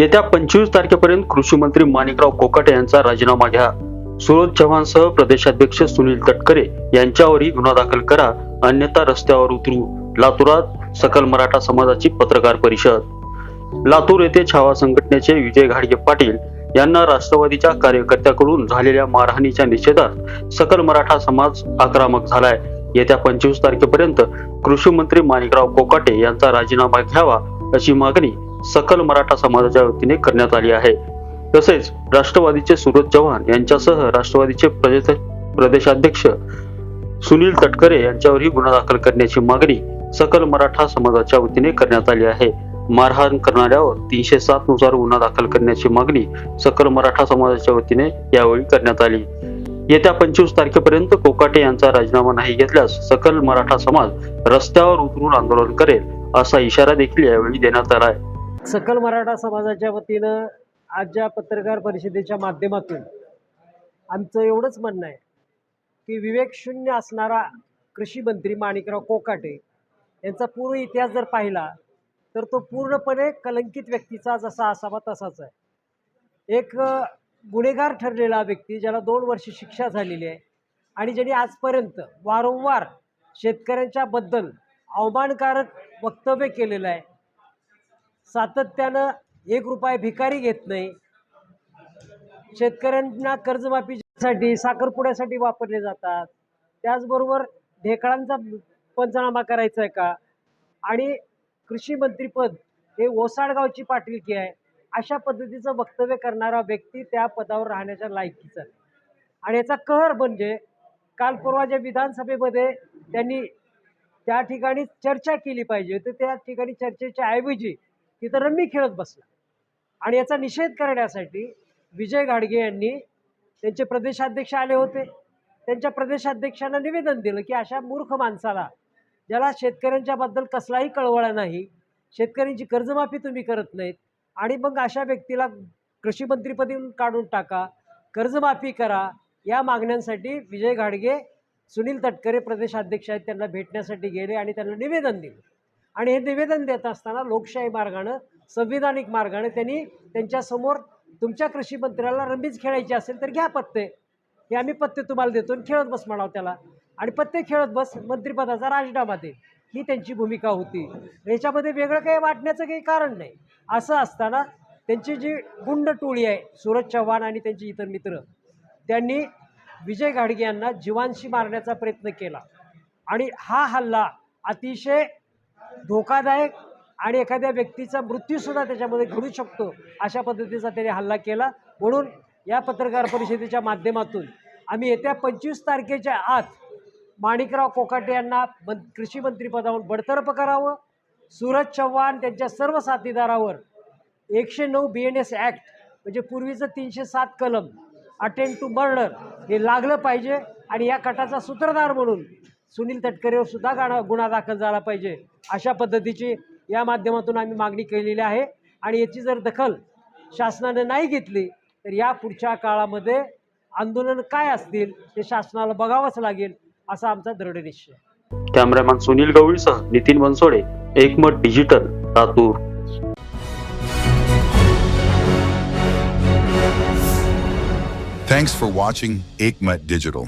येत्या पंचवीस तारखेपर्यंत कृषी मंत्री माणिकराव कोकाटे यांचा राजीनामा घ्या. सुरज चव्हाणसह प्रदेशाध्यक्ष सुनील तटकरे यांच्यावरही गुन्हा दाखल करा अन्यथा रस्त्यावर उतरू. लातूरात सकल मराठा समाजाची पत्रकार परिषद. लातूर येथे छावा संघटनेचे विजय घाडगे पाटील यांना राष्ट्रवादीच्या कार्यकर्त्याकडून झालेल्या मारहाणीच्या निषेधात सकल मराठा समाज आक्रमक झालाय. येत्या पंचवीस तारखेपर्यंत कृषी मंत्री माणिकराव कोकाटे यांचा राजीनामा घ्यावा अशी मागणी सकल मराठा समाजाच्या वतीने करण्यात आली आहे. तसेच राष्ट्रवादीचे सुरज चव्हाण यांच्यासह राष्ट्रवादीचे प्रदेशाध्यक्ष सुनील तटकरे यांच्यावरही गुन्हा दाखल करण्याची मागणी सकल मराठा समाजाच्या वतीने करण्यात आली आहे. मारहाण करणाऱ्यावर तीनशे सात नुसार गुन्हा दाखल करण्याची मागणी सकल मराठा समाजाच्या वतीने यावेळी करण्यात आली. येत्या पंचवीस तारखेपर्यंत कोकाटे यांचा राजीनामा नाही घेतल्यास सकल मराठा समाज रस्त्यावर उतरून आंदोलन करेल असा इशारा देखील यावेळी देण्यात आला आहे. सकल मराठा समाजाच्या वतीनं आज ज्या पत्रकार परिषदेच्या माध्यमातून आमचं एवढंच म्हणणं आहे की विवेकशून्य असणारा कृषी मंत्री माणिकराव कोकाटे यांचा पूर्ण इतिहास जर पाहिला तर तो पूर्णपणे कलंकित व्यक्तीचा जसा असावा तसाच आहे. एक गुन्हेगार ठरलेला व्यक्ती ज्याला दोन वर्ष शिक्षा झालेली आहे आणि ज्यांनी आजपर्यंत वारंवार शेतकऱ्यांच्याबद्दल अवमानकारक वक्तव्य केलेलं आहे सातत्यानं एक रुपये भिकारी घेत नाही. शेतकऱ्यांना कर्जमाफीसाठी साखरपुड्यासाठी वापरले जातात. त्याचबरोबर ढेकळांचा पंचनामा करायचा आहे का? आणि कृषी मंत्रीपद हे ओसाडगावची पाटीलकी आहे. अशा पद्धतीचं वक्तव्य करणारा व्यक्ती त्या पदावर राहण्याच्या लायकीचा आणि याचा कहर म्हणजे काल परवाच्या विधानसभेमध्ये त्यांनी त्या ठिकाणी चर्चा केली पाहिजे तर त्या ठिकाणी चर्चेच्या ऐवजी तिथं रम्मी खेळत बसला. आणि याचा निषेध करण्यासाठी विजय गाडगे यांनी त्यांचे प्रदेशाध्यक्ष आले होते. त्यांच्या प्रदेशाध्यक्षांना निवेदन दिलं की अशा मूर्ख माणसाला ज्याला शेतकऱ्यांच्याबद्दल कसलाही कळवळा नाही शेतकऱ्यांची कर्जमाफी तुम्ही करत नाहीत आणि मग अशा व्यक्तीला कृषी मंत्रीपदी काढून टाका कर्जमाफी करा या मागण्यांसाठी विजय घाडगे सुनील तटकरे प्रदेशाध्यक्ष आहेत त्यांना भेटण्यासाठी गेले आणि त्यांना निवेदन दिलं. आणि हे निवेदन देत असताना लोकशाही मार्गानं संविधानिक मार्गाने त्यांनी त्यांच्यासमोर तुमच्या कृषी मंत्र्याला रंबीज खेळायची असेल तर घ्या पत्ते. हे आम्ही पत्ते तुम्हाला देतो आणि खेळत बस म्हणावं त्याला. आणि पत्ते खेळत बस मंत्रिपदाचा राजीनामा दे. ही त्यांची भूमिका होती. याच्यामध्ये वेगळं काही वाटण्याचं काही कारण नाही. असं असताना त्यांची जी गुंड टोळी आहे सूरज चव्हाण आणि त्यांचे इतर मित्र त्यांनी विजय घाडगे यांना जीवांशी मारण्याचा प्रयत्न केला. आणि हा हल्ला अतिशय धोकादायक आणि एखाद्या व्यक्तीचा मृत्यूसुद्धा त्याच्यामध्ये घडू शकतो अशा पद्धतीचा त्याने हल्ला केला. म्हणून या पत्रकार परिषदेच्या माध्यमातून आम्ही येत्या पंचवीस तारखेच्या आत माणिकराव कोकाटे यांना मं कृषी मंत्रिपदावरून बडतर्फ करावं. सूरज चव्हाण त्यांच्या सर्व साथीदारावर एकशे नऊ बी एन एस ॲक्ट म्हणजे पूर्वीचं तीनशे सात कलम अटेंड टू मर्डर हे लागलं पाहिजे आणि या कटाचा सूत्रधार म्हणून सुनील तटकरेवर सुद्धा गाणं गुन्हा दाखल झाला पाहिजे अशा पद्धतीची या माध्यमातून आम्ही मागणी केलेली आहे आणि याची जर दखल शासनाने नाही घेतली तर या पुढच्या काळामध्ये आंदोलन काय असतील ते शासनाला बघावंच लागेल असा आमचा दृढ निश्चय. Cameraman Sunil गवळीसह Nitin Bansode Ekmat digital Latur Thanks for watching Aikmat Digital.